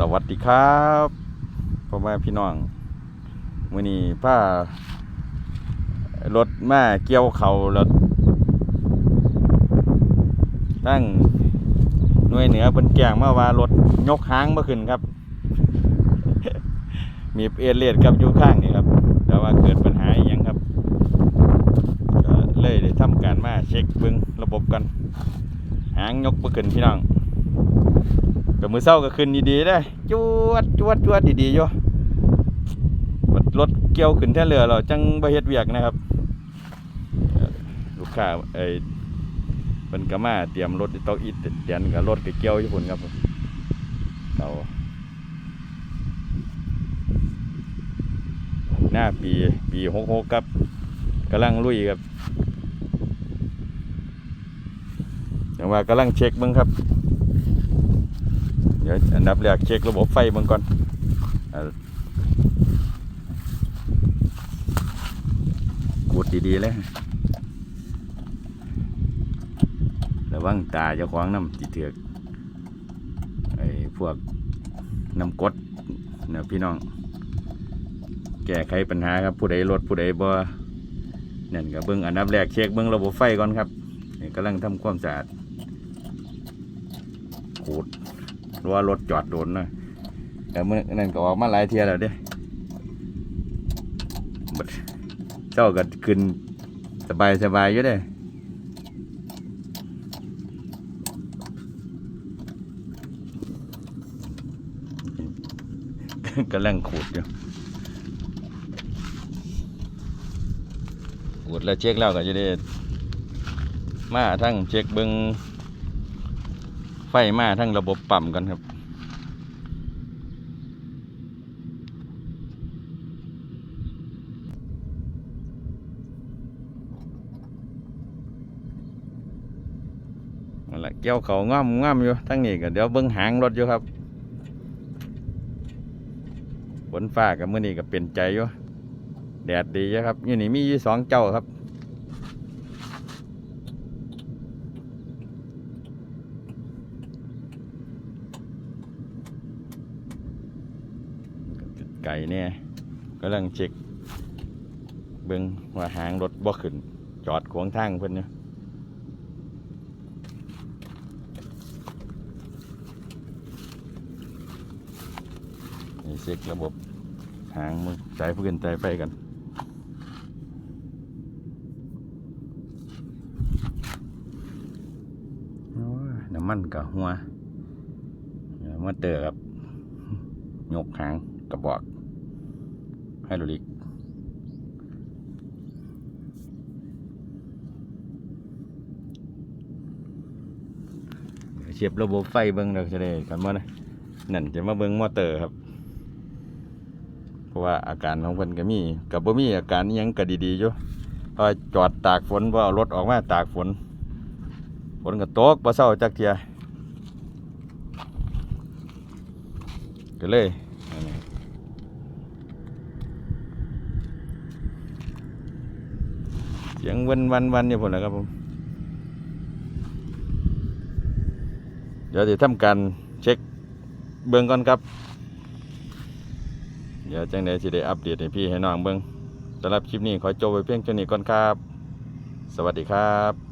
สวัสดีครับพ่อแม่พี่น้องมื้อนี้ผ้ารถมาเกี่ยวเขารถตั้งหน่วยเหนือเพิ่นแจ้งมาว่ารถยกห้างเมาขึ้นครับ มีเอเลดกับอยู่ข้างนี่ครับ แต่ว่าเกิดปัญหาอหยังครับเลยได้ทำการมาเช็คเบิ่งระบบกันหางยกเมาขึ้นพี่น้อง กับมือเศร้าก็ขึ้นดีๆได้จวดจวดจวดดีๆอยู่รถเกี่ยวขึ้นแท่เรือเราจังบ่เฮ็ดเวียกนะครับ ลูกค้าเอ้เพิ่นก็มาเตรียมรถตอกอิฐเตียนกับรถกเกี่ยวอยู่พุ่นครับเราหน้าปีปี66ครับกำลังลุยครับอย่างว่ากำลังเช็คเบิ่งครับ ดี๋ยวอันดับแรกเช็คระบบไฟเบิ่งก่อนกูดดีๆเลยระวังตาจะขวางน้ำติเถือกไอ้พวกน้ำกดเนี่ยพี่น้อง แก้ไขปัญหาครับผู้ใดรถผู้ใดบ่นั่นก็เบิ่งอันดับแรกเช็คเบิ่งระบบไฟก่อนครับนี่กำลังทำความสะอาดขูดห รือว่ารถจอดโดนนะแต่เมื่อนั่นก็ออกมาหลายเทียแล้วเด้บัดเจ้าก็ขึ้นสบายสบายอยู่เด้กำลังขูดอยู่ขูดแล้วเช็คแล้วก็จะได้มาทั้งเช็คเบิง ไฟมาทั้งระบบปั๊มกันครับ นั่นแหละเกี่ยวเขาง่อมง่อมอยู่ทั้งนี้ก็เดี๋ยวเบิ้งหางรถอยู่ครับฝนฟ้ากับมื้อนี้ก็เป็นใจอยู่แดดดีอยู่ครับอยู่นี่มียู่สองเจ้าครับ ไก่เนี่ยกำลังเช็คเบิ้งว่าหางรถบ่ขึ้น จอดขวางทางเพิ่นเนี่ยนี่เช็คระบบหางมือสายพื้นสายไฟกันน้ำมันกับหัวมาเตอร์ครับยกหางกระบอก ไฮดรอลิกเสียบระบบไฟเบิ้งเราจะได้กันว่านะนั่นจะมาเบิ้งมอเตอร์ครับ เพราะว่าอาการของเพิ่นก็มีกับบ่มีอาการยังก็ดีๆอยู่พอจอดตากฝนพอเอารถออกมาตากฝน ฝนก็ตกบ่เศร้าจักเทียก็เลยอันนี้เสียงวันวันวันอยู่พุ่นะครับผม เดี๋ยวจะทำการเช็คเบื้องก่อนครับ เดี๋ยวจังไดสิได้อัปเดตให้พี่ให้น้องเบื้องสำหรับคลิปนี้ขอจบไว้เพียงเท่านี้ก่อนครับ สวัสดีครับ